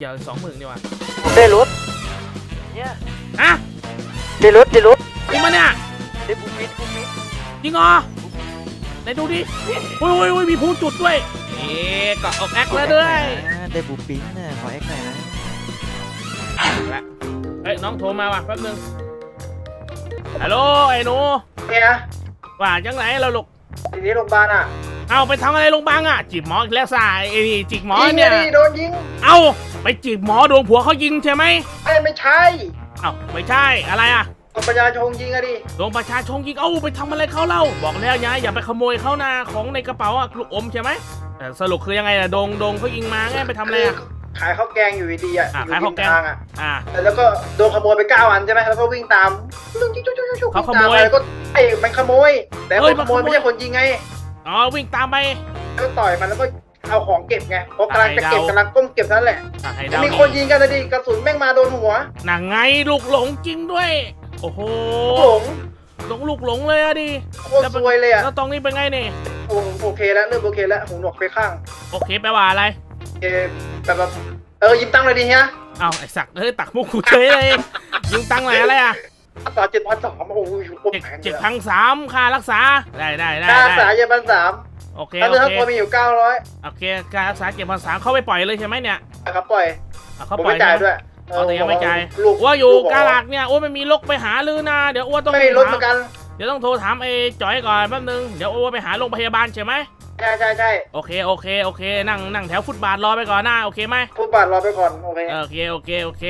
เดี๋ยวสองหมื่นดีกว่าผมได้รถเนี่ยฮะได้รถได้รถจริงปะเนี่ยได้บูปินบูปินจริงเหรอไหนดูดิอุ้ยอุ้ยอุ้ยมีพูจุดด้วยเอ๊ะเกาะอกแอคแล้วด้วยได้บูปินน่ะขอแอคหน่อยนะละเฮ้ยน้องโทรมาว่ะแป๊บนึงฮัลโหลไอ้หนูเนี่ยว่าจังไหนเราลูก ทีนี้โรงพยาบาลอะเอาไปทำอะไรโรงพยาบาลอะจีบหมออีกแล้วสายไอ้นี่จีบหมอยิงเนี่ยดิโดนยิงเอาไปจีบหมอโดนผัวเขายิงใช่ไหมไอ้ไม่ใช่เอาไม่ใช่อะไรอะเอาประชาชนยิงอะดิโดนประชาชนยิงเอ้าไปทำอะไรเขาเล่า บอกแล้วยายอย่าไปขโมยเขานะของในกระเป๋าอะลูกอมใช่ไหมแต่สรุปคือยังไงอะโดงโดงเขายิงมาไงไปทำอะไรอะขายข้าวแกงอยู่ดีๆอะอะอยู่ขายข้าวแกง ริมทางอะ อ่า แล้วก็โดนขโมยไปเก้าอันใช่ไหมแล้วก็วิ่งตามจุ๊กจุ๊กจุ๊กจุ๊กจุ๊กเขาขโมย วิ่งตแล้วก็ไอ้ มันขโมย แต่เฮ้คยนมัขนโมยขโมยไม่ใช่คนยิงไง อ๋อวิ่งตามไปก็ต่อยมันแล้วก็เอาของเก็บไงเพราะกำลังจะไอ้เก็บเดากำลังก้มเก็บนั่นแหละอะให้เดามีคนยิงกันนะดิกระสุนแม่งมาโดนหัว หนังไงลูกหลงจริงด้วย โอ้โหหลงหลงลูกหลงเลยอะดิโคตรซวยเลยอะแล้วตรงนี้เป็นไงเนี่ยโอโอเคแล้วเริ่มโอเคแล้วหูหนวกไปข้าง โอเคแปลว่าอะไรเออแบบแบบเออยิ้มตั้งเลยดิเฮียเอาไอ้สักเฮ้ยตักมุกกูเฉยเลยยิงตังค์ไหนอะไรอะ ต่อเจ็ดพันสองโอ้โหโคตรเจ็ดแพงเลเจ็ดยอะพันสามค่ารักษาได้ได้ได้ค่าได้สายเจ็ดพันสามโอเคถ้าโอเนื้อทั้งเคตัวมีอยู่เก้าร้อยโอเคการรักษาเจ็ดพันสามเข้าไปปล่อยเลยใช่ไหมเนี่ยครับปล่อยอะเขาผมปล่อยไม่จ่ายใช่ไหม ด้วยอ๋อแต่ยังไม่จ่าย ลูกว่าอยู่ลูบกาลาดเนี่ยโอ้ไม่มีลกไปหาลือนะเดี๋ยวอ้วนต้องไม่มีรถเหมือนกันเดี๋ยวต้องโทรถามไอ้จอยก่อนแป๊บนึงเดี๋ยวอ้วนไปหาโรงพยาบาลใช่ไหมใช่ใช่ใช่โอเคโอเคโอเค นั่งนั่งแถวฟุตบาทรอไปก่อนนะโอเคไหมพูดบาทรอไปก่อนโอเคเออโอเคโอเคโอเค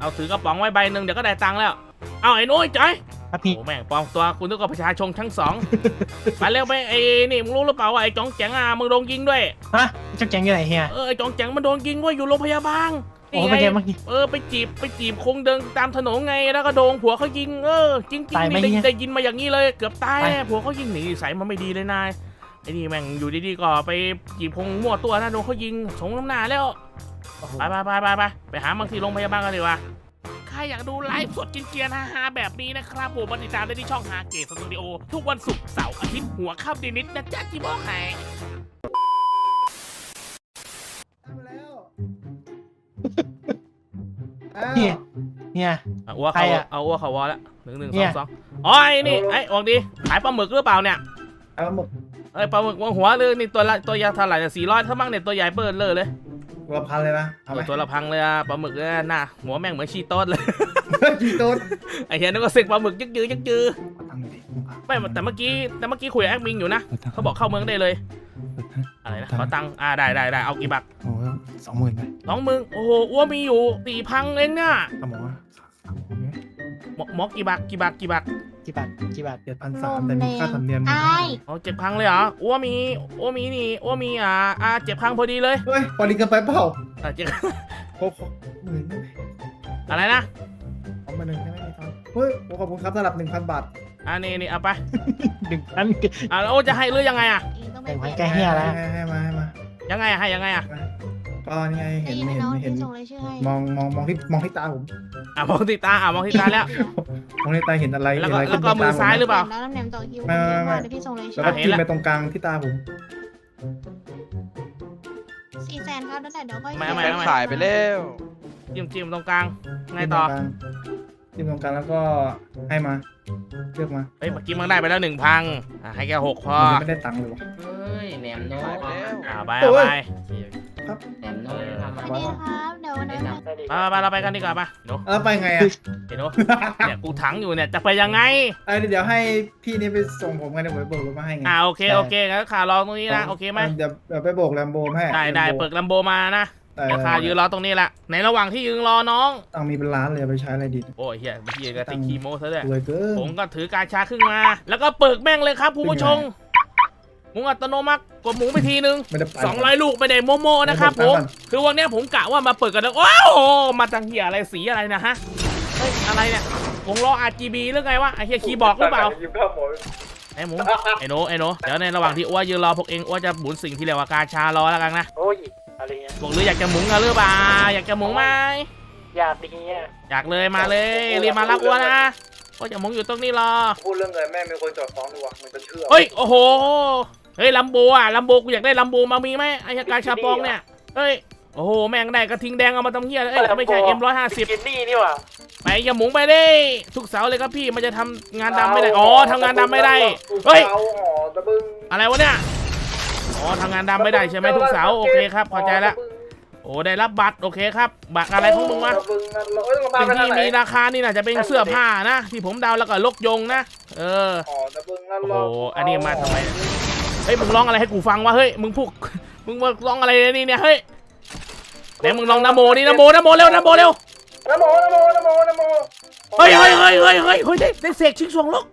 เอาถือกระป๋องไว้ใบหนึ่งเดี๋ยวก็ได้ตังค์แล้ว เอาไอ้นุ้ยจอยครับพี่ โอ้แม่งปลอมตัวคุณนึกว่าประชาชนทั้งสอง ไปเร็วไปไอ้นี่มึงรู้หรือเปล่าว่าไอ้จองแจงอะมึงโดนยิงด้วย ฮะจักแจงอยู่ไหนเฮียเออไอ้จองแจงมันโดนยิงเว่าอยู่โรงพยาบาลโอ้เป็นไงบ้างนี่เออไปจีบไปจีบคงเดินตามถนนไงแล้วก็โดนผัวเขายิงเออจริงจริงตายไหมนี่ได้เนี่ยได้ยินมาอย่างนี้เลย เกือบตายตาย แน่ผัวเขายิงหนีใส่มันไม่ดีเลยนายไอ้นี่แม่งอยู่ดีๆก็ไปจีบคงมั่วตัวนะโดนเขายิงสงน้ำหน้าแล้วไปไปไปไปไปไปหาบางที่โรงพยาบาลกันดีกว่า ใครอยากดูไลฟ์สดกินเกียร์ฮาฮาๆแบบนี้นะครับผมมาติดตามได้ที่ช่องฮาเกตสตูดิโอ ทุกวันศุกร์เสาร์อาทิตย์หัวค่ำนิดๆนะจ๊ะที่บอกให้เฮียเฮียอะอ้วกใครเขาอะเอาอ้วกเขาวอแล้วหนึ่งหนึ่งเนี่สอย งสองอ๋อไอ้นี่ไอ้หวังดีขายปลาหมึกหรือเปล่าเนี่ยเอาหมดเอ้ยปลาหมึกวางหัวเลยนี่ตัวละตัวยาเท่าไหร่สี่ร้อยถ้ามั่งเนี่ยตัวใหญ่เปิดเลยเลย ตัวละพันเลยนะเอาเอไปอตัวละพังเลยอะปลาหมึกเนี่ยหน้าหัวแม่งเหมือนชีโต้นเลย กี่ต้นไอ้เหี้ยนึกว่าเสกปลาหมึกยึกยือยึกยือตั้งดิไม่แต่เมื่อกี้แต่เมื่อกี้คุยกับแอดมินอยู่นะเขาบอกเข้าเมืองได้เลย อะไรนะขอตังค์อ่าได้ได้ได้เอากี่บาทโอ้สองหมื่นไปสองหมึงโอ้โหอ้วมีอยู่สี่พังเองเนี่ยก็บอกว่าหม อหมอกี่บาทกี่บาทกี่บาทกี่บาทกี่บาทเจ็ดพันสามแต่มีค่าธรรมเนียมไอ้อ๋อเจ็ดพังเลยเหรออ้วมีอ้วมีนี่อ้วมีอ่าอ่าเจ็ดพังพอดีเลยเฮ้ยพอดีกันไปเปล่าอ่าเจ็ดโอ้โหหมื่นได้ไหมอะไรนะเอามาหนึ่งได้ไหมในตอนเฮ้ยโอ้ขอบคุณครับสำหรับหนึ่งพันบาทอ่านี่นี่เอาไปหนึ่งพันอ่าแล้วโอ้จะให้หรือยังไงอะเองต้องไปแต่งเปพันลี่ยนใกล้เฮียแล้วให้ให้มาให้มายังไงอะให้ยังไงอะ ก็นี่ไงเห็นได้ยิเห็นน้องเห็น ส่งรายชื่อให้มองมองมองที่มองที่ตาผม อ่ามองที่ตาอ่ามองที่ตาแล้ว มองที่ตาเห็นอะไรแล้วเห็นก็อะไรแล้วก็มือซ้ายหรือเปล่า แล้วน้ำแหนมต่อคิวไม่ไม่ไม่ เดี๋ยวพี่ส่งรายชื่แล้วอก็เห็นจิ้มแล้วไปตรงกลางที่ตาผมสี่แสนครับแล้วแต่เดี๋ยวก็ไม่ไม่แม่งขายไปแล้วจิ้มจิ้มตรงกลางไงต่อจิ้มตรงกลางแล้วก็ให้มาเลือกมาเฮ้ยเมื่อกี้มึงได้ไปแล้วหนึ่งพังอะให้แค่หกพอผมยังไม่ได้ตังค์เลยวะเฮ้ยแหนมโน้ตขายไปแล้วอ่าไปเอาไป แหนมโน้ตทำสมาวัสดีครับเดี๋ยววันนั้นไปไปไปเราไปกันดีกว่าปะหนูแล้วไปไงอะเห็นหนูเนี่ยกูถังอยู่เนี่ยจะไปยังไงไอ้เดี๋ยวให้พี่นี่ไปส่งผมกันเดี๋ยวผมไปเบิกรถมาให้ไงอ่าโอเคโอเคงั้นข่าวรอตรงนี้นะโอเคไหมเดี๋ยวเดี๋ยวไปโบกแลมโบให้ได้ได้เปิดลำโบมานะได้เดี๋ยวข่าวยืนรอตรงนี้แหละในระหว่างที่ยืนรอน้อง ตังค์มีเป็นล้านเลยเอาไปใช้อะไรดีโอ้ยเฮียเฮียก็ติดคีโมซะด้วยรวยเกินผมก็ถือกาชาขึ้นมา แล้วก็เปิกแม่งเลยครับผู้ชมห มุงอัตโนมัติกดหมูไปทีนึงไม่ได้ไป สองร้อยลูกไม่ได้โมโมนะครับผม คือวันเนี้ยผมกะว่ามาเปิดกันแล้วว้าวมาจังเหียอะไรสีอะไรนะฮะ เฮ้ย อะไรเนี่ยวงล้อ RGB หรือไงวะไอ้เฮียคีย์บอกหรือเปล่า ยิ้มข้าวหมดไอ้หมู ไอ้โนไอ้โนเดี๋ยวในระหว่างที่อ้วยืนรอพวกเองอ้วจะหมุนสิ่งที่เรียกว่ากาชารอแล้วกันนะโอ้ยอะไรเงี้ยบอกหรืออยากจะหมุนกันหรือเปล่าอยากจะหมุนไหมอยากดีเงี้ยอยากเลยมาเลยรีบมารับอ้วนะอ้วจะหมุนอยู่ตรงนี้รอ พูดเรื่องเงินแม่มีคนจอดฟ้องดูวะมันจะเชื่อเฮ้ยโอ้โห เฮ้ยลัมโบอะลัมโบกูอยากได้ลัมโบมามีไหมไอ้กาชาปองเนี่ยเฮ้ยโอ้โหแม่งได้กระทิงแดงเอามาทำเฮียเลยเอ้ยไม่ใช่เอ็มร้อยห้าสิบกินนี่นี่หว่าไปอย่าหมุงไปดิทุกเสาร์เลยครับพี่มันจะทำงานดำไม่ได้อ๋อทำงานดำไม่ได้เฮ้ยเอาหอตะบึงอะไรวะเนี่ยอ๋อทำงานดำไม่ได้ใช่ไหมทุกเสาร์โอเคครับเข้าใจแล้วโอ้ได้รับบัตรโอเคครับ บัตรอะไรของมึงวะตะบึงนั่นเราเอ้ยเรามาสิ่งไปทางที่ไหนมีราคานี่น่าจะเป็นเสื้อผ้านะ ที่ผมเดาแล้วก็ลกยงนะ เออหอตะบึงนั่นโอ้เราโหอันนี้มาทำไมเนี่ย เฮ้ยมึงร้องอะไรให้กูฟังวะเฮ้ยมึงพูดมึงมาร้องอะไรนี่เนี่ยเฮ้ยไหนมึงลองนะโมนี่นะโมนะโมเร็วนะโมเร็วนะโมนะโมนะโมนะโมเฮ้ยเฮ้ยเฮ้ยเฮ้ยเฮ้ยเฮ้ยได้ได้เสกชิงสวงลก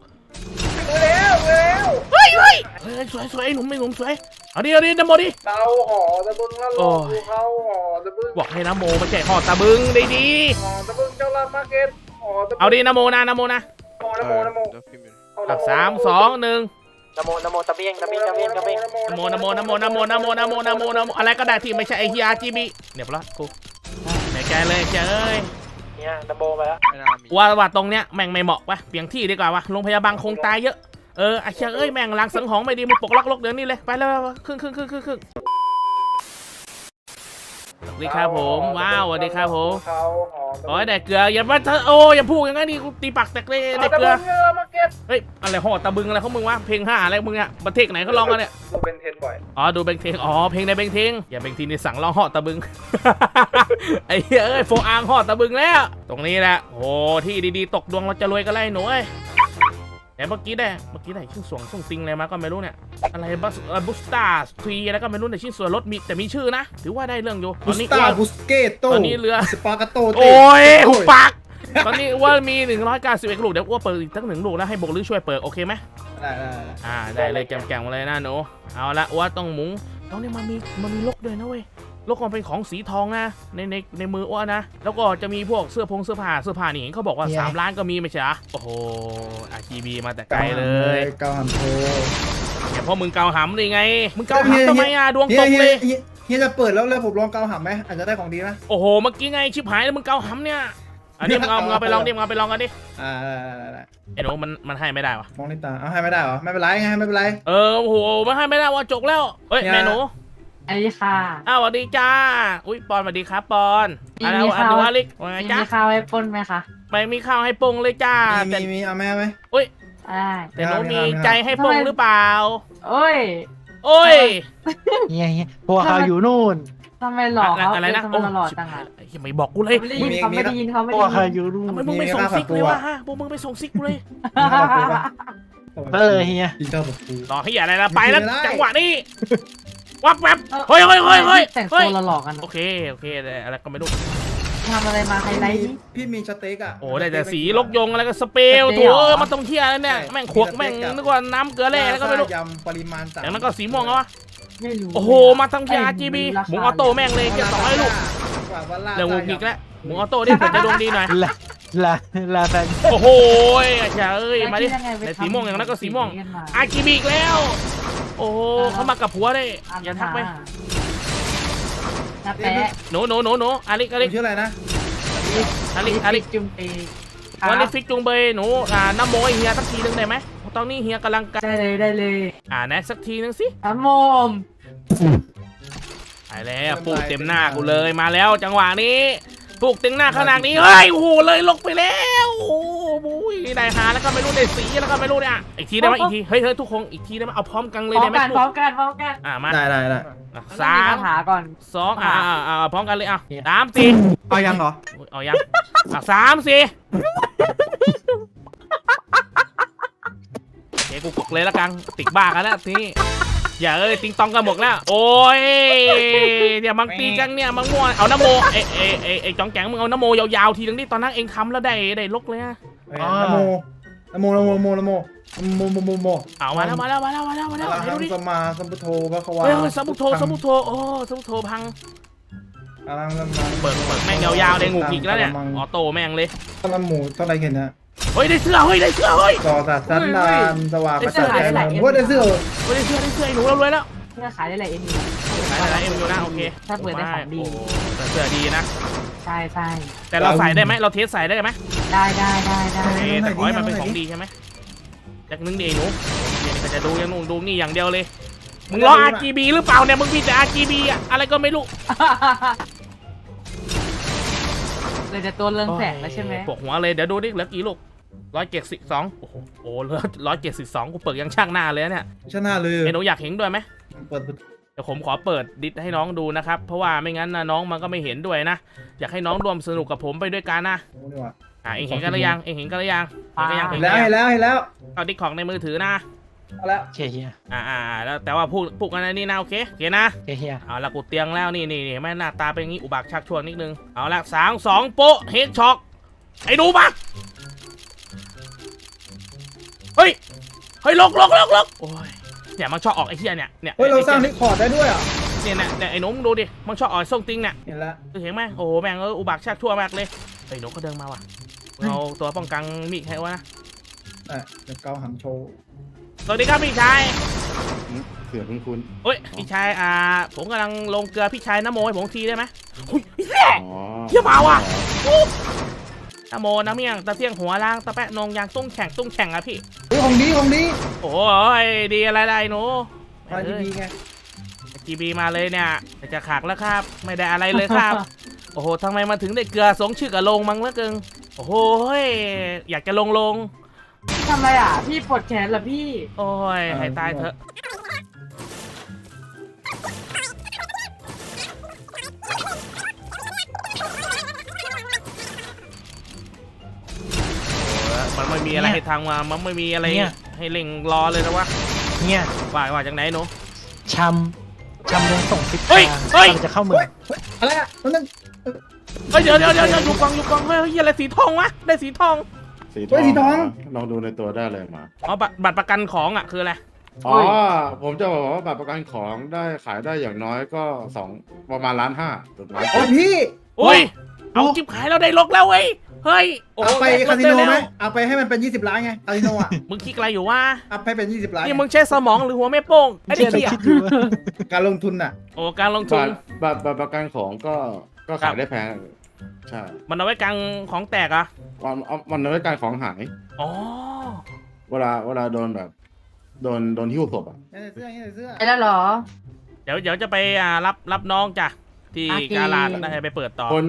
มือแล้วมือแล้วเฮ้ยเฮ้ยเฮ้ยสวยสวยไอ้หนุ่มไอ้หนุ่มสวยเอาดิเอาดินะโมดิเตาหอตะบึงนั่นโอ้เรายเขาหอตะบึงบอกให้นะโมมาแจกห่อตะบึงได้ดีหอตะบึงเจ้าลามาร์เก็ตหอตะบึงเอาดินะโมนะนะโมนะหอนะโมนะโมเออะสามสองหนึ่ง นะโมนะโมตะเบียงตะเบียงตะเบียงตะเบียงนะโมนะโมนะโมนะโมนะโมนะโมนะโมนะโมอะไรก็ได้ที่ไม่ใช่ไอเฮียจีบีเดี๋ยวละกูไหนแกเลยแกเอ้ยเนี่ยนะโมไปแล้วว่าว่าตรงเนี้ยแม่งไม่เหมาะวะเปลี่ยนที่ดีกว่าวะโรงพยาบาลคงตายเยอะเออไอ้เชี่ยเอ้ยแม่งล้างสังหองไม่ดีมึงปกล็อกลกเดี๋ยวนี้เลยไปเลยครึ่งครึ่งครึ่งครึ่งครึ่งสวัสดีครับผมว้าวสวัสดีครับผมเขาหอตะ โอ้ยได้เกลืออย่ามาเถอะโอ้อย่าพูดอย่างนั้นดิกูตีปากแตกเลยหอได้ตะเกลืบึองเงามาร์เก็ตเฮ้ยอะไรห่อตะบึงอะไรของมึงวะเพลงห้าอะไรของมึงอะประเทศไหนเขาร้องกันเนี่ยเราเป็นเทนบ่อยอ๋อดูเบงเทงอ๋อเพลงในเบงเทงอย่าเบงเทงนี่สั่งร้องห่อตะบึงไอ้เหี้ยเอ้ยโฟอาร์มห่อตะบึงแล้ว ตรงนี้แหละโอ้ที่ดีๆ ตกดวงเราจะรวยกันเลยหนูเอ้ย แต่เมื่อกี้ได้เมื่อกี้ได้ชิ้นส่วนส่งติงอะไรมาก็ไม่รู้เนี่ยอะไรบัสบุสตาร์ทรีอะไรก็ไม่รู้ในชิ้นส่วนรถมีแต่มีชื่อนะ ถือว่าได้เรื่องอยู่ตบุอนสนี้ตาอ้วนบุสเกโตตอนนี้เรือสปาเกโตเต้โอ้ยหุบปากตอนนี้ว่ามี191ลูกเดี๋ยวอ้วนเปิดอีกตั้งหนึ่งลูกแล้วให้โบกหรือช่วยเปิดโอเคไหมได้ได้ได้อ่าได้เลยแกมๆเลยนะหนูเอาละว่าต้องหมุงตรงนี้มันมีมันมีลกด้วยนะเว้ย ลกมันเป็นของสีทองนะในในในมืออ้วนนะ แล้วก็จะมีพวกเสื้อพงเสื้อผ้าเสื้อผ้านี่เห็นเขาบอกว่า 3 ล้านก็มีไม่ใช่เหรอโอ้โห RGB มาแต่ไกลเลยเกาหันโทเดี๋ยวพอมึงเกาหำเลยไง มึงเกาหำทำไมอะดวงเฮีตยกเฮีเลยยเฮียเฮียจะเปิดแล้วแล้วผมลองเกาหันไหมอาจจะได้ของดีนะโอ้โหเมื่อกี้ไงชิบหายแล้วมึงเกาหำเนี่ยอันนี้มึงเอามึงเอาไปลองดิมึงเอาไปลองกันดิอ่าได้ได้ได้ได้ไอ้หนูมันมันให้ไม่ได้วะมองในตาเอาให้ไม่ได้เหรอไม่เป็นไรไงไม่เป็นไรเออโอ้โหมันให้ไม่ได้ว่าจกแล้วเฮ้ยเนี่ยแม่หนู อันนี้ค่ะ อ้าวสวัสดีจ้า อุ้ยปอนสวัสดีครับปอนมีอะไรมีวะอันข้าว ดูอลิกว่าไงมีจ้าข้าวให้ปนไหมคะไม่มีข้าวให้ปรุงเลยจ้ามีแต่มีมีเอาแม่ไหม อุ้ยได้ แต่หนูไม่มีเอาไม่เอาใจให้ปรุงหรือเปล่า โอ้ย โอ้ยเฮียเฮียพวกเขาอยู่นู่นทำไมหล่อเขาอะไรนะทำไมโอ้หล่อจังอะยังไม่บอกกูเลยเขาไม่ได้ยินเขาไม่ได้ยินเขาไม่พได้วกเขายินอยู่นู่นทำไมมึงไม่ส่งซิกเลยวะฮะพวกมึงไปส่งซิกกูเลยมีข้าวผัดปูปะเออเฮียกินข้าวผัดปูรอให้อย่าอะไรละไปแล้วไม่ได้จังหวะนี้ วับแวบเฮ้ยเฮ้ยเฮ้ยเฮ้ยแต่งเฮ้ยตัวหล่อๆกันโอเคโอเคแต่อะไรก็ไม่รู้ทำอะไรมาไฮไลท์พี่นี่พี่มีสเต็กอะโอ้ได้แต่สีลกยงอะไรก็สเปรย์สเปรย์ถั่วเหรอเออมันต้องเที่ยแล้วเนี่ยแม่งขวกแม่งนึกว่าน้ำเกลือแร่แล้วก็ไม่รู้ยำปริมาณต่ำอย่างนั้นก็สีม่วงแล้ววะไม่รู้โอ้โหมาทั้งที่ RGB หมุงออโต้แม่งเลยเกียร์สองให้ลูกเรื่องงุกงิกแล้วหมุงออโต้ดิเผื่อจะดวงดีหน่อยลาลาลาแฟนโอ้โหไอ้เฉยเอ้ยมาดิแล้วคิยังไงไปแต่สีม่วงอย่างนั้นก็สีม่วงกันมา RGB อีกแล้ว โอ้โหเขามากับผัวได้อย่าทักไปนะแปะหนูหนูหนูหนูอาลิกอาคุลิณกชื่ออะไรนะอาลิกอาลิกจุ่มเตะวันนี้ฟิกจุงเบยหนูอ่าน้ำโมให้เฮียสักทีนึงได้ไหมตอนนี้เฮียกำลังกันได้เลยได้เลย อ่าแนะสักทีนึงสิอะโมมไปแล้วปลูกเต็มหน้ากูเลยมาแล้วจังหวะนี้ปลูกเต็มหน้าขนาดนี้เฮ้ยโอ้โหเลยลงไปแล้ว โอ้โหได้หาแล้วก็ไม่รู้ได้สีแล้วก็ไม่รู้เนี่ยอีกทีได้ไหมอีกทีเฮ้ยเฮ้ยทุกคนอีกทีได้ไหมเอาพร้อมกันเลยพร้อได้มไหมกันพร้อมกันพร้อมกันอ่ามาได้ได้ได้อะสาสามคาถาก่อนสองอ่าอ่าอ่าพร้อมกันเลยอะสามสี่เอายังเหรออุ๊ยเอายังอะสามสี่โอเคกูกดเลยละกันติดบ้ากันแล้วทีนี้อย่าเอ้ยติงตองกันหมดแล้ว โอ้ยเดี๋ยวมังตีกันเนี่ยมังม่วนเอาน้ำโมเอ้เอ้เอ้เอ้จองแกงมึงเอาน้ำโมยาวๆทีนึงดิตอนนั้นเองทำแล้วได้ได้ลกเลยอะ นะโมนะโมนะโมนะโมนะโมโมโมโมโมเอามาแล้วมาแล้วมาแล้วมาแล้วมาอะแล้วระไหนหัดูงดิสมมาสัมพุทโธพระควาเฮ้ยเฮ้ยสมุทโธสมุทโธโอ้สมุทโธพังอะระหังสมมาเปิดเปิดแม่งยาวๆเลยงูกิกแล้วเนี่ยออโต้แม่งเลยต้นหมูต้นอะไรเห็นนะเฮ้ยได้เสื้อเฮ้ยได้เสื้อเฮ้ยต่อสัตว์สันดานสว่างเฮ้กยระจ่างใจมันว่าได้เสื้อเฮ้ยได้เสื้อได้เสื้อไอ้หนูเรารวยแล้ว เพื่อขายได้หลายเอ็นดีขายอะไรเอ็มอยู่นะโอเคถ้าเปิดได้ของดีโอ้แต่เสื้อดีนะใช่ใช่แต่เราใส่ได้ไหมเราเทสใส่ได้ไหมได้ได้ได้ได้โอเคแต่ขอให้มันเป็นของดีใช่ไหมจากนึงดิไอ้หนูเดี๋ยวนี้ก็จะดูยังนู่นดูนี่อย่างเดียวเลยมึงรอ RGB หรือเปล่าเนี่ยมึงมีแต่ RGB อะอะไรก็ไม่รู้เลยจะตัวเรืองแสงแล้วใช่ไหมปวดหัวเลยเดี๋ยวดูดิเหลือกี่ลูกร้อยเจ็ดสิบสองโอ้โหโอ้เหลือร้อยเจ็ดสิบสองกูเปิดยังช่างหน้าเลยเนี่ยชนะเลยเมนูอยากเห็นด้วยไหม เปิดประตูเดี๋ยวผมขอเปิดดิสให้น้องดูนะครับ เพราะว่าไม่งั้นนะน้องมันก็ไม่เห็นด้วยนะ อยากให้น้องร่วมสนุกกับผมไปด้วยกันนะนี่ว่ะอะเองเห็นกันหรือยังเองเห็นกันหรือยังเห็นกันยังเห็เห็นนแล้กัวนยังเห็นแล้วเห็นแล้วเอาดิสของในมือถือนะเอาแล้วเชี่ยเฮียอ่าอ่าอ่าแล้วแต่ว่าพูดพูดกันในนี่นะโอเคโอเคนะเชี่ยเฮียเอาละกูเตียงแล้วนี่นี่นี่แม่หน้าตาเป็นอย่างนี้อุบากชักชวนนิดนึงเอาละสามสองโป๊ะเฮดช็อกไอ้หนูมาเฮ้ยเฮ้ยลกลกลกลกโอ้ย เนี่ยมันชอบออกไอ้เหี้ยเนี่ยเนี่ยเฮ้ยเราสร้างนิคอร์ดได้ด้วยอะเนี่ยเนี่ยเนี่ยไอ้หนูมึงดูดิมันชอบออกไอ้ส้งติงเนี่ยเห็นแล้วเห็นไหมโอ้โหแม่งเอออุบากชักชั่วมากเลยไอ้หนูก็เดินมาว่ะเอาตัวป้องกันมีดให้วะนะอะเดี๋ยวเกาหำโชว์สวัสดีครับพี่ชายเสือคุณคุณเฮ้ยพี่ชายอ่าผมกำลังลงเกลือพี่ชายน้ำโมให้ผมทีได้ไหมหุ้ยไอ้แย่อ๋อเหี้ยมาว่ะ น้ำโมน้ำเมี่ยงตะเที่ยงหัวล้างตะแปะนงยางตุ้งแข่งตุ้งแข่งอะพี่เฮ้ยของดีของดีโอ้ยดีอะไรไรหนูมาดีๆไงจีบีมาเลยเนี่ยจะขากแล้วครับ ไม่ได้อะไรเลยครับ โอ้โหทำไมมาถึงได้เกลือสงชื่อกับลงมั้งแล้วเกิงโอ้โหยอยากจะลงลงทำไรอะ พี่ปวดแขนเหรอพี่ โอ้ยให้ตายเถอะ ไม่มีอะไรให้ทางมามันไม่มีอะไรให้เล่งรอเลยนะวะเฮียว่าว่าจากไหนหนู ชำชำเรืองส่งทิศเฮ้ยเฮ้ย กำลังจะเข้าเมืองอะไรอะมันนั่งเฮ้ยเดี๋ยวเดี๋ยวเดี๋ยวเดี๋ยวอยู่กองอยู่กองเฮ้ยเฮ้ยอะไรสีทองวะได้สีทองสีทเฮ้ยสีทองลองดูในตัวได้เลยมาอ๋อบัตรบัตรประกันของอะคืออะไรอ๋อผมจะบอกว่าบัตรประกันของได้ขายได้อย่างน้อยก็สองประมาณล้านห้าถูกไหมโอ้ยพี่ อุ้ยเอาจิบขายเราได้ลกแล้วเว้ย เฮ้ยโอ้เอาไปด้คาสิโนด้ไหมแล้วเอาไปให้มันเป็น 20 ล้านไงคาสิโนอะมึงคิดอะไรอยู่วะเอาไปเป็น 20 ล้านนี่มึงใช้สมองหรือหัวแม่โป้งไอ้เชี่เด็ยกได้เหี้ยคิดอยู่ว่าการลงทุนอะโอ้การลงทุบันตรบัตรบัตรประกันของก็ก็ครัขายบได้แพงใช่มันเอาไว้กลางของแตกเหรอะวันเอามันเอาไว้การของหายอ๋อเวลาเวลาโดนแบบ โดนโดนหิ้วศพอะใส่เสื้อใส่เสื้อไปแล้วเหรอ เดี๋ยวเดี๋ยวจะไปอ่ารับรับน้องจ้ะที่โอเคกาลาดได้ไปเปิดต่อคน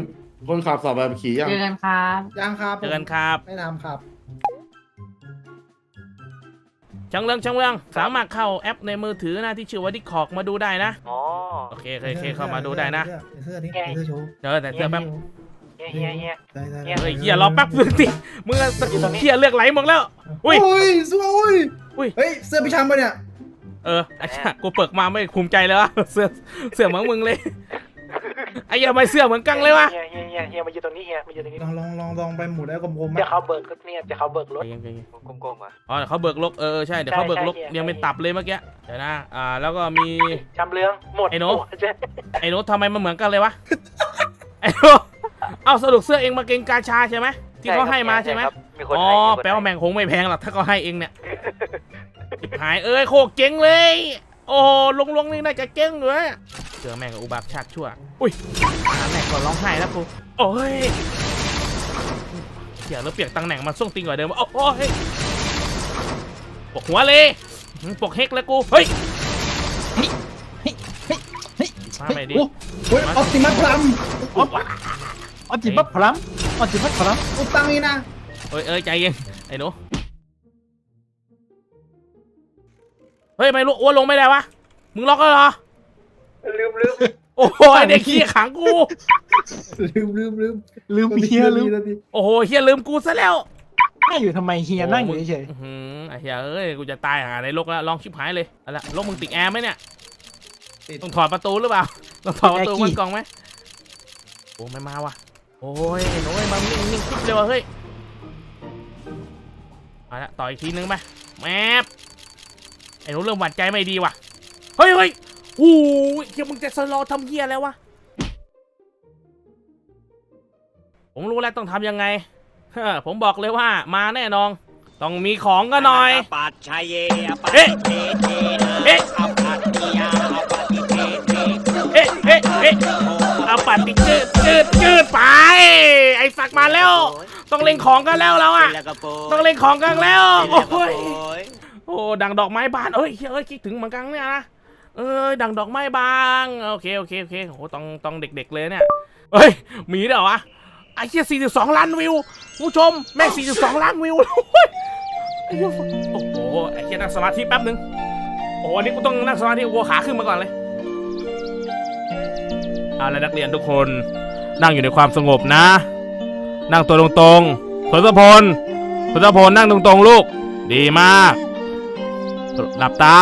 คนขับสอบแบบขี่ยัง เจอกันครับยางครับเจอกันครับ ไม่ทำครับ ช่างเรื่องช่างเรื่องสามารถเข้าแอปในมือถือนะที่ชื่อว่าดิคอกมาดูได้นะ อ๋อโอเคโอเคโอเคเข้ามาดูได้นะใส่เสื้อนี่ใส่เสื้อโชว์เดี๋ยวแต่เสื้อแป๊บเฮียเฮียเฮียได้ได้เนี่ยเฮ้ยเฮียรอแป๊บนึงสิมึงอะสกุลเฮียเลือกไหลหมดแล้ว อุ้ยโอ้ยสวยอุ้ยเฮ้ยเสื้อพี่ช้ำปะเนี่ย เออไอ้ชะกูเปิกมาไม่ภูมิใจเลยวะเสื้อเสื้อเหมือนมึงเลย ไอ้เหี้ยไม่เสื้อเหมือนกังเลยวะเฮียเฮียเฮียเฮียมาอยู่ตรงนี้เฮียมาอยู่ตรงนี้ลองลองลองลองไปหมุนได้กลมๆไหมจะเขาเบิกรถเนี่ยจะเขาเบิกรถใจเย็นใจเย็นกลมๆอะอ๋อเดี๋ยวเขาเบิกลกเออใช่เดี๋ยวเขาเบิกลกใช่ใช่ยังเป็นตับเลยเมื่อกี้เดี๋ยวนะอ่าแล้วก็มีชำเลืองหมดไอ้หนูโใช่ไอ้โน้ตทำไมมันเหมือนกันเลยวะไอ้โน้ตเอาสรุปเสื้อเองมาเกงกาชาใช่ไหมที่เขาให้มาใช่ไหม ครับมีคนอ๋อให้มีคนแปลว่าให้แม่งคงไม่แพงหรอกถ้าเขาให้เองเนี่ยชิบหายเอ้ยโคตรเจ๊งเลย โอ้โหลงลงๆนี่น่าจะเจ๊งเลยเจอแม่งกับอุบากชาติชั่ว อุ้ยหาแม่งก่อนร้องไห้แล้วกูโอ้ยเสียแล้วเปียกตังแหน่งมันส่งติงกว่าเดิมวะโอ้ยปกหัวเลยหืมปกเฮกแล้วกูเฮ้ยเฮ้ยเฮ้ยเฮ้ยมาไม่ดีโอ้เฮ้ยออปติมัสพลัมอออจิบับพลัมออจิบับพลัมอุตังนี่นะเอ้ยเอ้ยใจเย็นไอ้หนูเฮ้ยไม่รู้อ้วนลงไม่ได้วะมึงล็อกแล้วเหรอลืมลืม โอ้โหไอ้เด็กขี้ขังกู ลืมลืมลืมลืมเฮียลืมนาทีโอ้โหเฮียลืมกูซะแล้วนั่งอยู่ทำไมเฮียนั่งอยู่เฉยอื้อหือไอ้เฮียเอ้ยกูจะตายหาในโลกแล้วลองชิบหายเลยเอาละโลกมึงติดแอร์ไหมเนี่ยติดต้องถอดประตูหรือเปล่าต้องถอดประตูมันกล่องไหมโอ้ไม่มาว่ะโอ้ยโอ้ยมานิ่งนิ่งคลิปเลยว่ะเฮ้ยเอาละต่ออีกทีนึงไปแมปไอ้หนูเริ่มหวั่นใจไม่ดีว่ะเฮ้ยเฮ้ย โอ้ยเฮียมึงจะสโลว์ทำเฮียแล้ววะ ผมรู้แล้วต้องทำยังไงเฮ้อผมบอกเลยว่ามาแน่นอนต้องมีของก็หน่อย ปัจชัยเยปัจเอ๊ะเทเทนะเอ๊ะอัปปัตติยาอัปปัตติเทเทเอ๊ะเอ๊ะเอ๊ะเอาปัดติจืดจืดจืดไป ไอ้สักมาแล้ว ต้องเล่งของกันแล้วเราอะแล้วก็โปรยต้องเล่งของกันแล้วแล้วก็โอ้ยโปรยโอ้ ดังดอกไม้บานเอ้ยเอ้ยคิดถึงเหมือนกันเนี่ยนะ เอ้ยดังดอกไม้บานโอเคโอเคโอเคโอ้ต้องต้องเด็ก ๆ เลยเนี่ยเฮ้ยมีด้วยเหรอวะไอ้เหี้ย42 ล้านวิวผู้ชมแม่ง42 ล้านวิวแล้ยไอ้เหี้ยโอ้โหไอ้เหี้ยนั่งสมาธิแป๊บนึงโอ้โหอันนี้กูต้องนั่งสมาธิวัวขาขึ้นมาก่อนเลยเอาละนักเรียนทุกคนนั่งอยู่ในความสงบนะ นั่งตัวตรงๆทศพลทศพลนั่งตรงๆลูก ดีมากหลับตา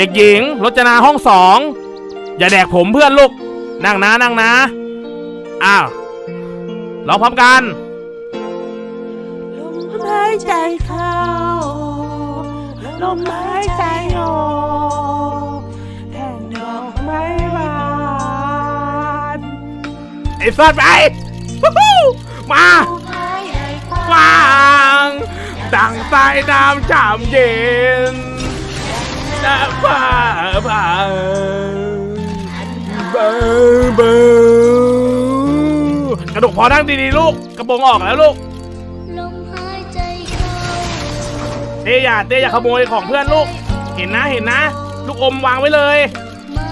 เด็กหญิงรจนาห้องสอง อย่าแดกผมเพื่อนลูก นั่งนะนั่งนะ อ้าวร้องพร้อมกันลมหายใจเข้าลมหายใจออกแทนดอกไม้บานไอ้สัตว์ไปวู้ฮู้มาฟางดังใต้น้ำจามเย็น น้ำฟ้าผ่าบอเบอกระดกพอนั่งดีๆลูก กระโปรงออกแล้วลูกลมหายใจเข้าเต้อย่าเต้อย่าขโมยของเพื่อนลูก เห็นนะเห็นนะ ลูกอมวางไว้เลย ไม้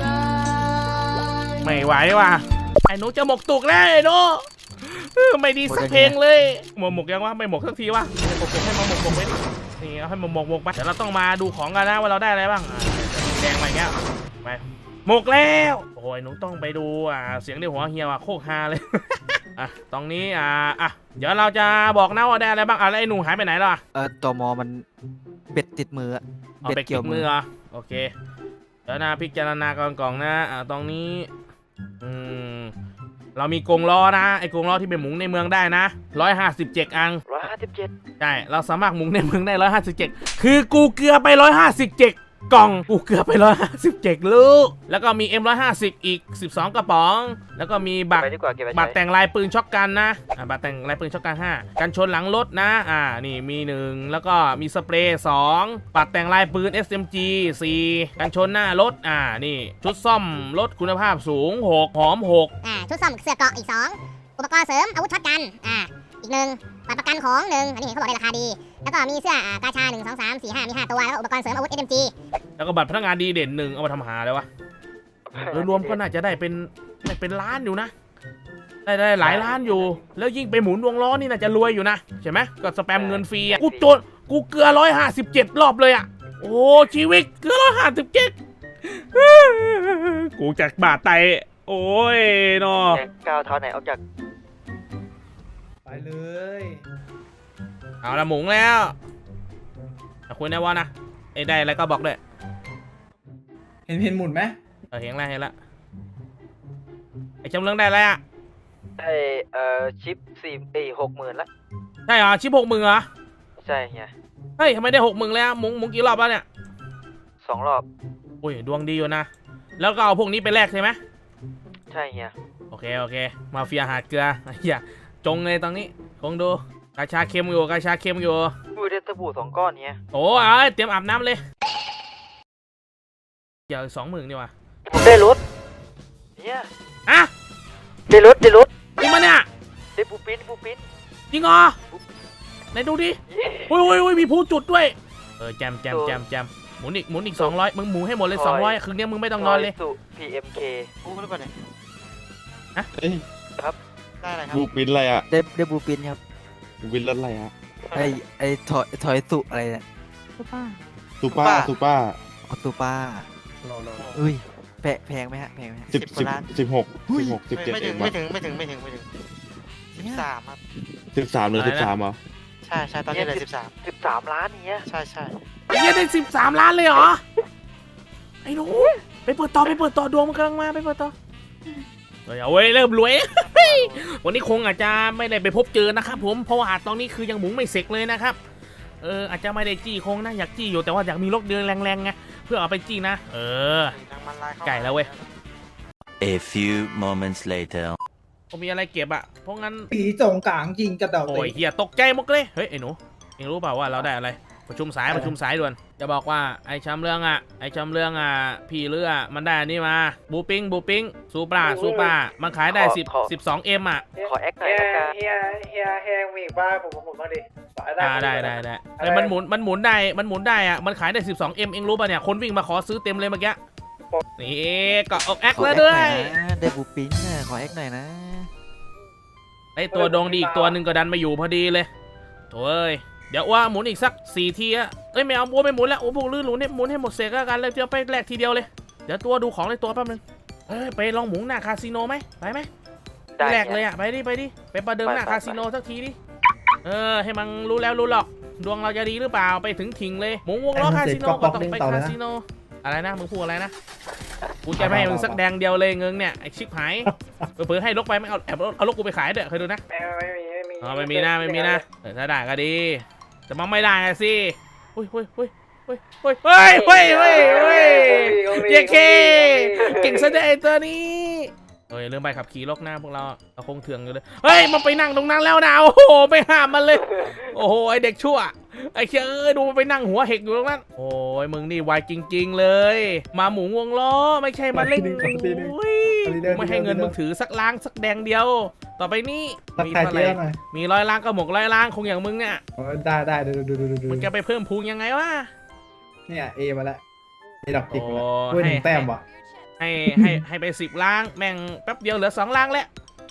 บานไม่ไหวว่ะไอ้หนูจะหมกตุกแล้วไอ้หนูเออไม่ดีสักเพลงเลยหมกหมกยังวะไม่หมกสักทีวะหมกให้มาหมกหมกไว้ นี่เอาให้หมกหมกหมกไปเดี๋ยวเราต้องมาดูของกันนะว่าเราได้อะไรบ้างอะแดงมาอย่างเงี้ยไปหมกแล้วโอ้ยหนูต้องไปดูอะเสียงในหัวเฮียว่ะโคกฮาเลยอะตรงนี้อะอะเดี๋ยวเราจะบอกนะว่าได้อะไรบ้างอะแล้วไอ้หนูหายไปไหนแล้วอะเออตมมันเบ็ดติดมืออะเอาไปเก็บมือเหรอโอเคเดี๋ยวนะพิจารณากองกล่องนะอ่าตรงนี้อืม เรามีกรงล้อนะ ไอ้กรงล้อที่เป็นหมุงในเมืองได้นะ 157 อัง ร้อยห้าสิบเจ็ด ใช่ เราสามารถหมุงในเมืองได้ 157 คือกูเกลือไป 157 กล่องกูเกลือไปร้อยห้าสิบเจ็ดลูก แล้วก็มี M150 อีก 12 กระป๋อง แล้วก็มีบัตรไปดีกว่าเก็บไว้บัตรใช้แต่งลายปืนช็อกกันนะอ่าบัตรแต่งลายปืนช็อกกัน5กันชนหลังรถนะอ่านี่มี 1 แล้วก็มีสเปรย์2บัตรแต่งลายปืน SMG 4กันชนหน้ารถอ่านี่ชุดซ่อมรถคุณภาพสูง6หอม6อ่าชุดซ่อมเสื้อเกราะอีก 2 อุปกรณ์เสริมอาวุธช็อตกัน อ่า อีกหนึ่ง บัตรประกันของหนึ่งอันนี้เห็นเขาบอกได้ราคาดี แล้วก็มีเสื้ออ่ากาชา1 2 3 4 5มี5ตัว แล้วก็อุปกรณ์เสริมอาวุธ SMG แล้วก็บัตรพนักงานดีเด่นหนึ่งเอามาทำหาเลยวะโดยรวมก็น่าจะได้เป็นได้เป็นล้านอยู่นะ ได้ได้หลายล้านอยู่ แล้วยิ่งไปหมุนวงล้อนี่น่าจะรวยอยู่นะใช่ไหมก็สแปมเงินฟรีอะกูโจนกูเกลือร้อยห้าสิบเจ็ดรอบเลยอะ โอ้ชีวิตเกลือร้อยห้าสิบเจ็ดกูจากบาทไตโอ้ยเนาะแกก้าวเท้าไหนออกจากไป เลย เอาละหมุงแล้วอะคุยนะวะนะไอ้ได้อะไรก็บอกด้วยเห็นเห็นหมุนไหมเออเห็นแล้วเห็นแล้วไอ้จำเรื่องได้อะไรอะได้เอ่อชิปสี่เอ้หกหมื่นละใช่เหรอชิปหกหมื่นเหรอใช่เฮียเฮ้ยทำไมได้หกหมื่นแล้วหมุงหมุงกี่รอบแล้วเนี่ยสองรอบอุ้ยดวงดีอยู่นะแล้วก็เอาพวกนี้ไปแลกใช่ไหมใช่เฮียโอเคโอเคมาเฟียหาดเกลืออย่า จงเลยตรงนี้คงดูกาชาเค็มอยู่กาชาเค็มอยู่กูได้สบู่สองก้อนเฮียโอ้เอ้ยเตรียมอาบน้ำเลยเดี๋ยวสองหมื่นดีกว่าผมได้รถเฮียอะได้รถได้รถจริงปะเนี่ยได้ปูปิ้นปูปิ้นจริงเหรอไหนดูดิอุ้ยอุ้ยอุ้ยมีผู้จุดด้วยเออแจมแจมแจมแจมหมุนอีกหมุนอีกสองร้อยมึงหมุนให้หมดเลยสองร้อยคืนนี้มึงไม่ต้องนอนเลยสุ PMK พูดก่อนเลยเอ้ย ได้อะไรครับ บูปินอะไรอะได้ได้บูปินครับบูปินรถอะไรอะไอไอถอยถอยสุอะไรเนี่ยซูป้าซูป้าออตูป้าอุ้ยแพงแพงไหมฮะแพงไหมฮะ สิบสิบกสิบว่าล้านสิบหกสิบหกสิบเจ็ดไม่เอถึงงวะไม่ถึงไม่ถึงไม่ถึงไม่ถึงไม่ถึงสิบสามครับ สิบสามหรืออะไรสิบนะสามเหรอใช่ใช่ตอนนี้เหลือสิบสามสิบสามล้านเฮียใช่ใช่ไอ้เหี้ยได้สิบสามล้านเลยเหรอ ไอ้หนูไปเปิดต่อไปเปิดต่อดวงมันกำลังมาไปเปิดต่อ เฮ้ยเอาเว้ยเริ่มรวย วันนี้คงอาจจะไม่ได้ไปพบเจอนะครับผม เพราะว่าตอนนี้คือยังหมุงไม่เสร็จเลยนะครับ เอออาจจะไม่ได้จี้คงนะอยากจี้อยู่แต่ว่าอยากมีรถเดินแรงๆไงเพื่อเอาไปจี้นะ เออทางมันไลน์เข้าไก่แล้วเว้ย A few moments later. ก็มีอะไรเก็บอะเพราะงั้นผีจงกลางจริงกระเดาโอ้ยเฮียตกใจหมดเลย เฮ้ยไอ้หนูเองรู้เปล่าว่าเราได้อะไร ประชุมสายประชุมสายด่วน จะบอกว่าไอ้ช้ำเรื่องอะไอ้ช้ำเรื่องอะพี่เรือมันได้อันนี้มาบูปิ้งบูปิ้งซูปราซูปรามันขายได้สิบสิบสองเอ็มอะขอแอคหน่อยเฮียละกันเฮียเฮียเฮียมีอีกบ้างผมผมผมบ้างดิอ่าได้ได้ได้เอ้ยมันหมุนมันหมุนได้มันหมุนได้อะมันขายได้12 M เองรู้ป่ะเนี่ยคนวิ่งมาขอซื้อเต็มเลยเมื่อกี้นี่ก็ออกแอคขอแล้วแอคหด้วน่อยยนะได้บูปินน่ะขอแอคหน่อยนะไอตัวดวงดีอีกตัวหนึ่งก็ดันมาอยู่พอดีเลยโถ่เอ้ย เดี๋ยวว่าหมุนอีกสักสี่ทีอะเอ้ยไม่เอาบัวไม่หมุนแล้วโอ้พวกลื่นหลุนเนี่ยหมุนให้หมดเสกแล้วกันเลยเดี๋ยวไปแลกทีเดียวเลย เดี๋ยวตัวดูของในตัวแป๊บนึงเอ้ยไปลองหมุนหน้าคาสิโนไหมไปไหมได้แลกเลยอะไปดิไปดิไปประเดิมหน้าไปไปคาสิโนสักทีดิเออให้มันรู้แล้วรู้หรอก ดวงเราจะดีหรือเปล่าไปถึงถิงเลยหมุนวงล้อคาสิโนก็ต้องไปคาสิโนอะไรนะมึงพูดอะไรนะกูจะไม่ให้มึงสักแดงเดียวเลยเงิงเนี่ยไอชิบหายเผื่อๆให้ลกไปไม่เอาแอบเอาลกกูไปขายเด้อเคยดูนะไม่ไม่มีไม่มีอ๋อไม่มีนะไม่มีนะเออถ้าได้ก็ดี แต่มันไม่ได้อะสิเฮ้ยเฮ้ยเฮ้ยเฮ้ยเฮ้ยเฮ้ยเฮ้ยเฮ้ยเฮ้ยเยเคเก่งซะด้วยไอ้ตัวนี้เฮ้ยเรื่องใบขับขี่ลกหน้าพวกเราเราคงเถื่องอยู่เลย เฮ้ยมันไปนั่งตรงนั้นแล้วนะ โอ้โหไม่ห้ามมันเลย โอ้โห ไอเด็กชั่ว ไอ้เชี่ยเอ้ยดูมันไปนั่งหัวเห็กอยู่ตรงนั้น โอ้ยมึงนี่ไวจริง ๆ เลย มาหมูวงล้อไม่ใช่มาเล่นโอ้ยกูไม่ให้เงินมึงถือสักล้างสักแดงเดียว ต่อไปนี้ตักมีไข่เท่าไหเตี้ร่ยหน่อยมีร้อยล้านก็หมกร้อยล้านคงอย่างมึงเนี่ยโอ้ยได้ได้ดูดูดูดูดูมึงจะไปเพิ่มพูงยังไงวะ เนี่ยเอมาแล้วเอดอกจิกโอ้มาแล้วด้วยหนึ่งให้แต้มว่ะให้ให้ให้ไปสิบล้านแม่งแป๊บเดียวเหลือสองล้านแล้ว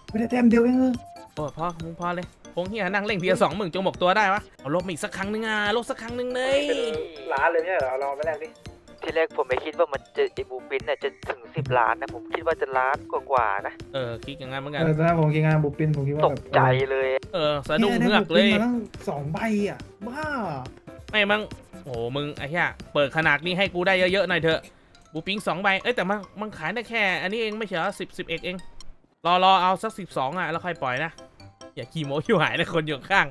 ไม่ได้แต้มเดียวเองเออโอ้ยพอมึงพอเลย คงเฮียนั่งเล่งทีละสองหมื่นจงหมกตัวได้วะเอาลบมาอีกสักครั้งนึงอะลบสักครั้งนึงเลยล้านเลยไม่ใช่เหรอลองไปแรกดิที่แรกผมไม่คิดว่ามันจะไอบูปินเนี่ยจะถึงสิบล้านนะผมคิดว่าจะล้านกว่าๆนะเออคิดอย่างงั้นเหมือนกันเออตอนนั้นผมคิดงานบุปผินผมคิดว่าตแบกบใจเลยเออสะดุ้งนี่เฮือกเลยได้บุปผินมาตั้งสองใบอะบ้าไม่มึงโอ้มึงไอ้เหี้ยเปิดขนาดนี้ให้กูได้เยอะๆหน่อยเถอะบูปิงสองใบเอ้ยแต่มันมันขายได้แค่ อันนี้เองไม่ใช่เหรอสิบสิบเอ็ดเองรอรอเอาสักสิบสองอะแล้วค่อยปล่อยนะ อย่าขี้โม้อยู่หายเลยคนอยู่ข้าง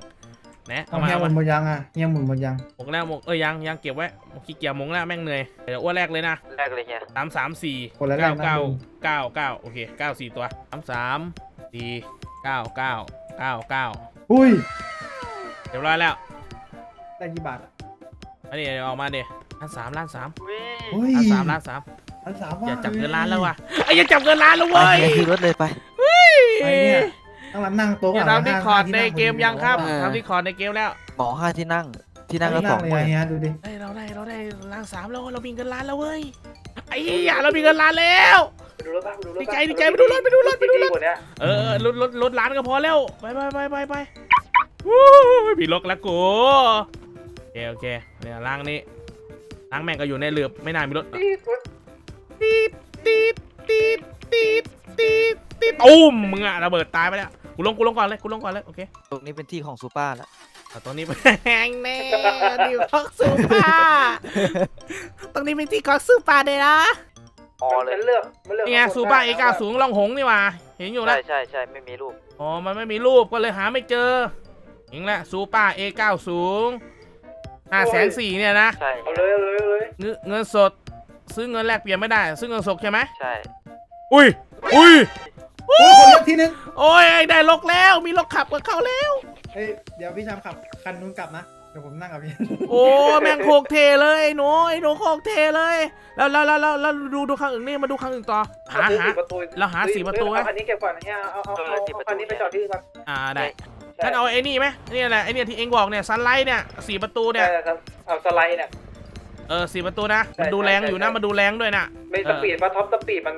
นะเอาเอามาเฮียเอาหมุมานหมดยังอะเฮียหมุนหมดยังหมกแล้วหมกเอ้ยยังยังเก็บไว้ขี้เกียจหมกแล้วแม่งเหนื่อยเดี๋ยวอ้วนแรกเลยนะแรกเลยเฮียสามสามสี่คนละแรเก้ากนะเก้าลุงเก้าเก้าโอเคเก้าสี่ตัวสามสามสี่เก้าเก้าเก้าเก้าอุ้ยเรียบร้อยแล้วได้กี่บาทอะอันนี้เดี๋ยวออกมาเดี๋ยวล้านสามล้านสามอุ้ยล้านสามล้านสามอันสามอย่าจับเงินล้านแล้วว่ะไอ้อย่าจับเงินล้านแล้วไปเว้ยเฮียคือรถเลยไป ไอ้เนี่ย ตั้งร้านนั่งโต๊ะอย่าก่ทำที่คอร์ดในเกมยังครับเออ ทำที่คอร์ดในเกมแล้วหมอห้าที่นั่งที่นั่นั่งงก็สองเลยหมื่ไงนเฮียดูดิได้เราได้เราได้ล้านสามแล้วเรามีเงินล้านแล้วเว้ยไอ้เหี้ยเรามีเงินล้านแล้ว ไปดูรถบ้างไปดูรถดีใจดีใจไปดูรถไปดูรถไปดูรถกว่านี้เออเออลดลดลดล้านก็พอแล้วไปไปไปไปไปวู้ยพี่ลกแล้วกูโอเคโอเคเนี่ยล้างนี้ล้างแม่งก็อยู่ในเรือไม่น่ามีรถตีดตีดตีดตีดตีดตีดตุ้มมึงอะระเบิดตายไปแล้ว กูลงกูลงก่อนเลยกูลงก่อนเลยโอเคตรงนี้เป็นที่ของซูเปอร์แล้วเอาตรงนี้ไป แหงแน่ดิวคอกซูปาตรงนี้เป็นที่คอกซูปาเลยนะอ๋อเลยมันเลือกมันเลือกเนี่ยซูปาเอก้าสูงลองหงนี่หว่าเห็นอยู่ใช่นะใช่ใช่ไม่มีรูปอ๋อมันไม่มีรูปก็เลยหาไม่เจอเห็นละซูปาเอเก้าสูงห้าแสนสี่เนี่ยนะ ใช่เอาเลยเอาเลยเอาเลยเงินเงินสด ซื้อเงินแลกเปลี่ยนไม่ได้ ซื้อเงินสดใช่ไหมใช่อุ้ยอุ้ยโอ้ย คนเลือกที่นึงโอ้ยได้ลกแล้ว มีลกขับกับเขาแล้ว เฮ้ยเดี๋ยวพี่ชามขับคันนู้นกลับนะ เดี๋ยวผมนั่งกับพี่ โอ้แม่งโคกเทเลยไอ้หนูไอ้หนูโคกเทเลย แล้วแล้วแล้วแล้วแล้วดูดูข้างอื่นนี่มาดูข้างอื่นต่อหาหาสี่ประตูเราหาสี่ประตูไหมเอาคันนี้เก็บก่อนนะเนี่ยเอาเอาเอาเอาเอาคันนี้ไปจอดที่อื่นก่อนอ่าได้งั้นเอาไอ้นี่ไหมนี่แหละไอ้เนี่ยที่เองบอกเนี่ยซันไลท์เนี่ยสี่ประตูเนี่ยใช่ครับเอาสไลด์เนี่ย เออสี่ประตูนะใช่มันดูแรงใช่อยู่นะใช่มาดูแรงด้วยนะ ไม่สปีดปะท็อปสปีดมัน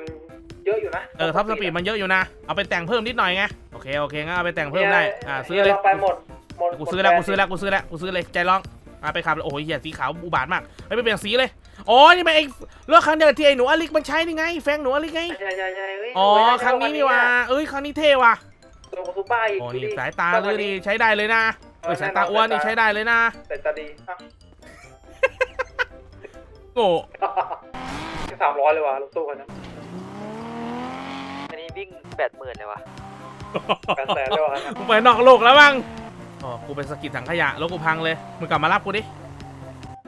เยอะอยู่นะเออท็อปสปีดมันเยอะอยู่นะ เอาไปแต่งเพิ่มนิดหน่อยไง โอเค โอเคงั้นเอาไปแต่งเพิ่มได้ อ่า ซื้อเลยนี่ราไปหมด หมด กูซื้อแล้ว กูซื้อแล้ว กูซื้อแล้ว กูซื้อเลย ใจร้องอะไปขับเลยโอ้ยเหี้ยสีขาวอุบาทมากเฮ้ยไปเปลี่ยนสีเลย อ๋อ นี่มันไอ้รถคันเดียวกับที่ไอ้หนูอลิกมันใช้นี่ไง แฟงหนูอลิกไง ใช่ใช่ใช่เฮ้ยอ๋อสวยะครั้งนี้นี่ว่ะเอ้ย ครั้งนี้เท่ว่ะตัวซูเปอร์อีกโอ้ดูนี่ดิสายตาเลยดีใช้ได้เลยนะเอ้ยสายตาอ้วนนี่ใช้ได้เลยนะสายตาดีอะโง่สามร้อยเลยว่ะรถตู้คันนั้นอันนี้วิ่ง แปดหมื่นเลยวะแปดแสนเลยว่ะคันนั้นกูไปนอกโลกแล้วบ้างอ๋อกูเป็นสกิดถังขยะรถกูพังเลย มึงกลับมารับกูดิ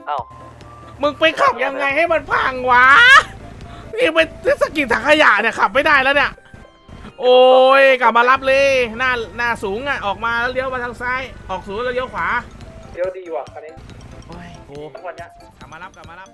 เอ้า มึงไปขับยังไงให้มันพังวะ นี่เป็นสกิดถังขยะเนี่ยขับไม่ได้แล้วเนี่ย โอ้ยกลับมารับเลย หน้าหน้าสูงอะออกมาแล้วเลี้ยวมาทางซ้าย ออกสูงแล้วเลี้ยวขวาเดี๋ยวดีว่ะคันนี้โอ้ยกูทั้งวันเนี้ยกลับมารับกลับมารับ